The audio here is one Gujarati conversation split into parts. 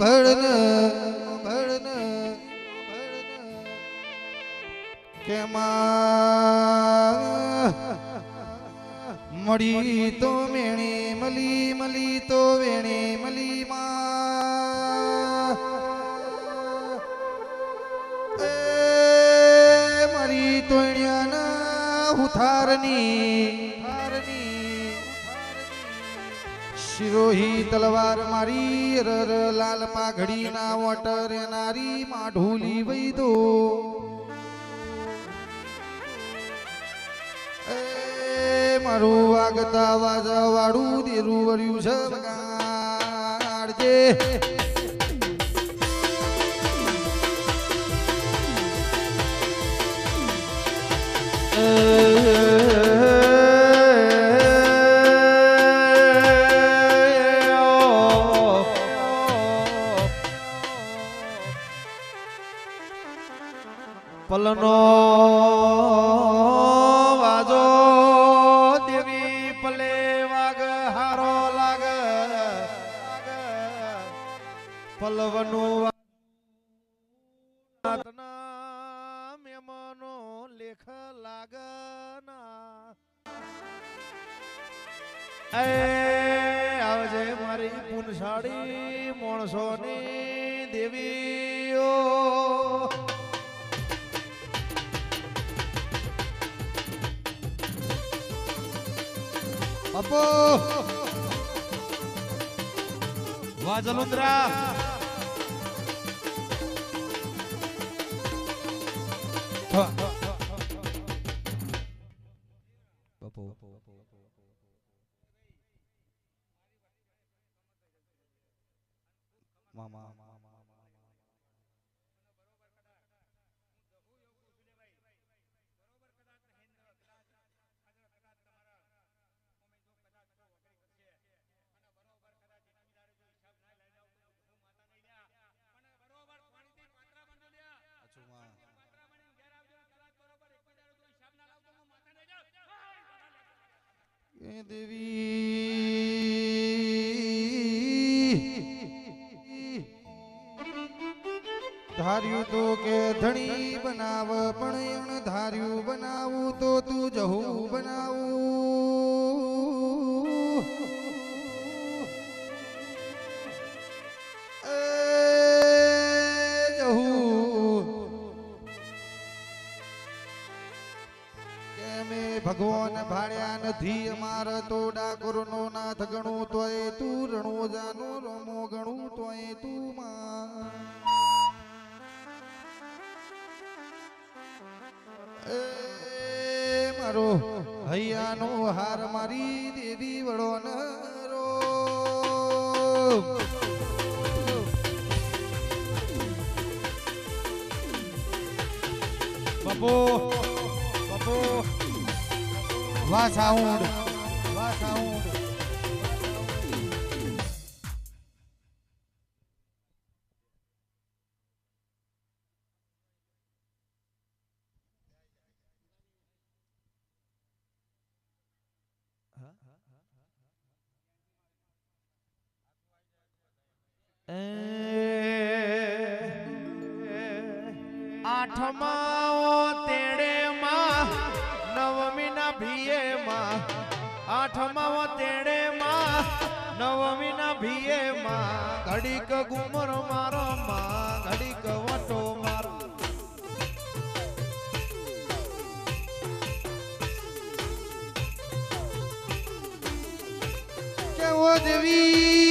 ભળન ભળન કે માં મળી તો મેણી મલી મલી તો વેણી, મલી માં. મળી તોણ્યાના હુથારની. શિરોહી તલવાર મારી રર લાલ પાઘડી ના વોટર નારી માઢુલી વૈદો. મારું વાગતા વાજા વાળું દેરું વર્યું છે પલવનું મેમનો લેખ લાગના આવજે મારી પુનસાડી માણસોની દેવીઓ. બાપુ. વાહ જલુંદ્રા દેવી ધાર્યું તો કે ધણી બનાવ પણ એણ ધાર્યું બનાવું તો તું જહું બનાવું. ભગવાન ભાળ્યા નથી અમાર તો ડાકોર નો નાથ ગણું તોય તું રણો જાનો રમો ગણું તોય તું માં. મારો હૈયાનો હાર મારી દેવી વડો ન બપો બાપુ વાહ આઠમા તેડે માં નવમી ના ભીએ માં. આઠમા તેડે માં નવમી ના ભીએ માં. ઘડીક ગુમર મારો માં, ઘડીક વટો મારો. કેવો દેવી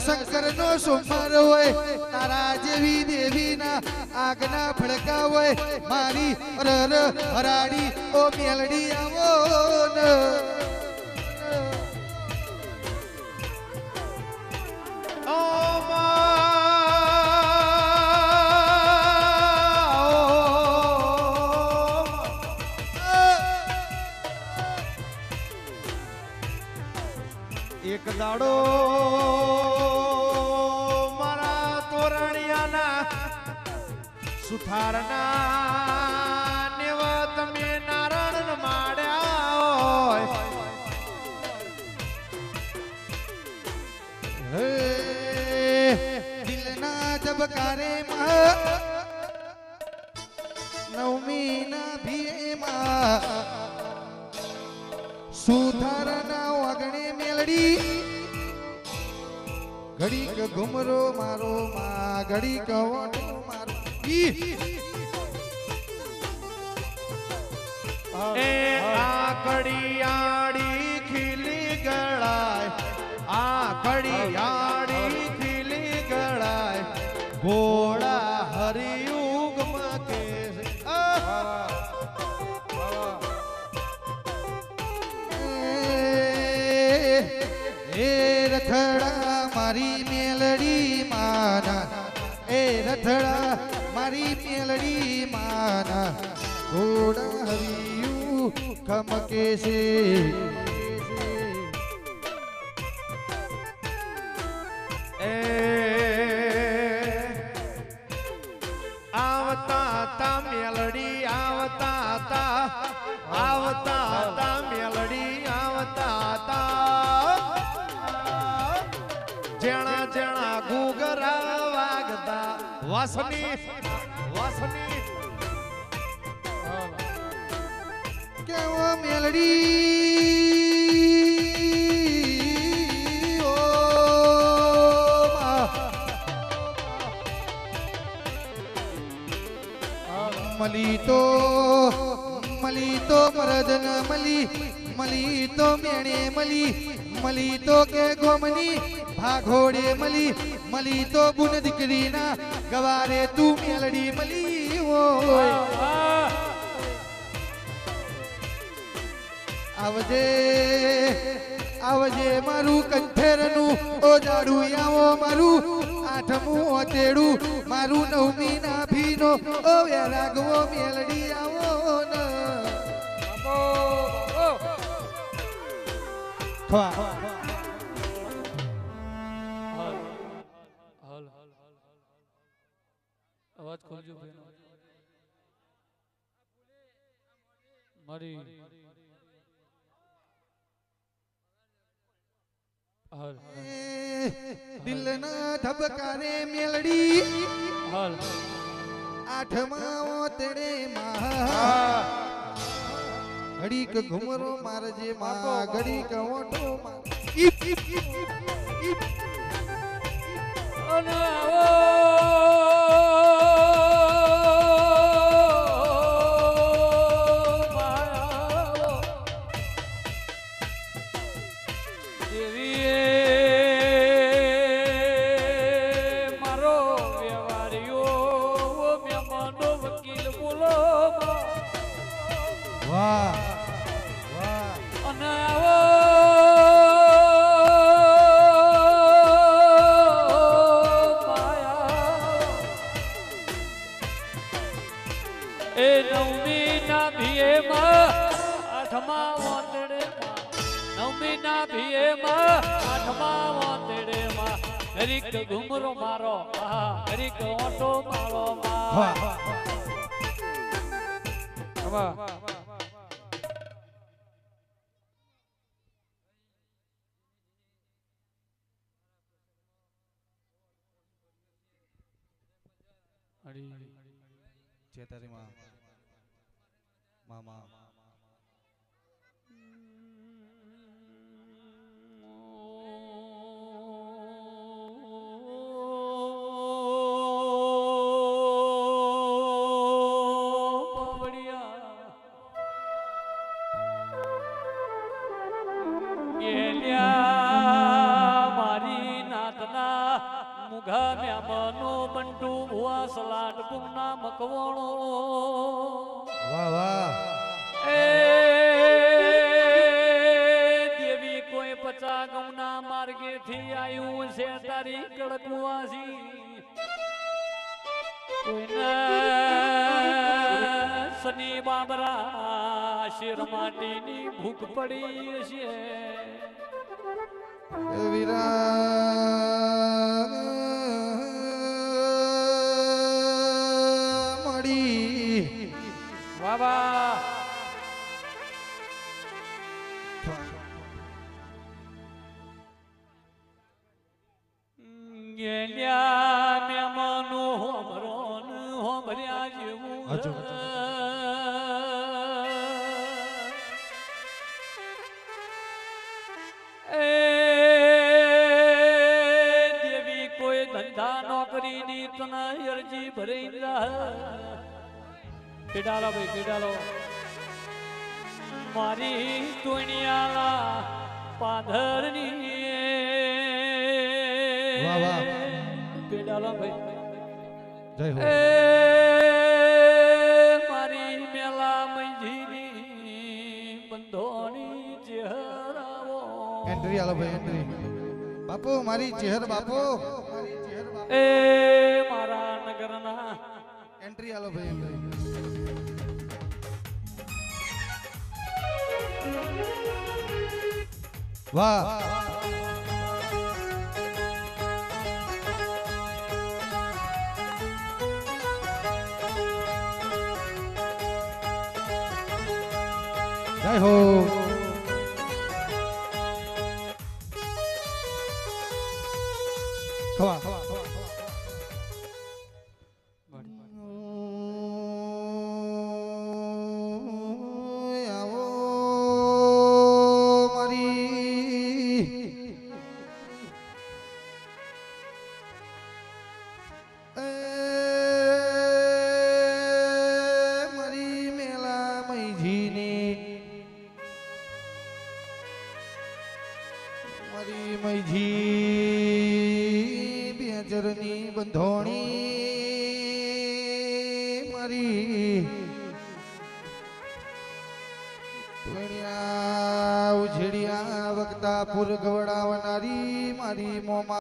શંકર નો સોમવાર હોય, તારા જેવી દેવી ના આગના ભડકા હોય, મારી રર હરાડી, ઓ મેલડી આવો એક દાડો સુથારના તમે નારાયણ માડ્યા હોય. દિલના ધબકારે માં નવમી ના ભીમાં સુધારના વાગણે મેલડી, ઘડીક ઘુમરો મારો માં, ઘડીક વોટો એ આ કડિયાળી ખીલી ગળાય આ કડિયાળી ખીલી ગળાય ઘોડા હરિયુગ કે એ રથડા મારી મેલડી માના એ રથડા મારી મેલડી માના ઘોડા હરિયું ખમકે છે આવતા તા મેલડી આવતા તા આવતા વાસની વાસની કેવો મેલડી, ઓ. મલી તો મલી તો મરદન મલી મલી તો મેણે મલી મલી તો કે ગોમની ભાઘોડે મલી મલી તો બુન દીકરીના ગવારે તું મેલડી મલી હોય. આવજે આવજે મારું કંઠેરનું ઓ જાડું આવો મારું આઠમું ઓતેડું મારું નવમી ના ભીનો ઓ વેરાગવો મેલડી આવો ન. ખવા અવાજ ખોલજો બેનો. મારી. દિલ ના ધબકારે મેલડી. હાલ. આઠમા ઓતેડે માં ઘડીક ઘુમરો મારજે માં. ઘડીક ઓટો ઈપ. અને આવો વાહ. અને આવો એ નવમી ના ભીએમાં આઠમા વાંદડેમાં નવમી ના ભીએમાં આઠમા વાંદડેમાં હરીક ઓટો મારો વાહ મા ચેતારીમાં મામા બંટુ ભુવા સલાટ પુમના મકવણો વાહ વાહ. એ દેવી કોઈ પચા ગૌના માર્ગેથી આવ્યું છે તારી કડકવાસી. કોઈના શનિ બાબરા શિર માટીની ભૂખ પડી છે વિરા ને હોમર્યા જેવું એ દેવી કોઈ ધંધા નોકરીની તના અરજી ભરી કેડાલો ભાઈ કેડાલો મારી ટોણિયાલા પાધરની વાહ, વાહ. કેડાલો ભાઈ. જય હો. મારી મેલા મંજીની બંધોની ચહેરાવો એન્ટ્રી આલો ભાઈ એન્ટ્રી બાપુ મારી ચેહર બાપુ. મારી ચેહર બાપુ એ મારા નગરના. એન્ટ્રી આલો ભાઈ એન્ટ્રી વાહ. જય હો ખવા મારી બેજરની બંધોણી મારી. ટોણિયા ઉછેડિયા વખતા ફૂલ ગવડાવનારી મારી મોમાં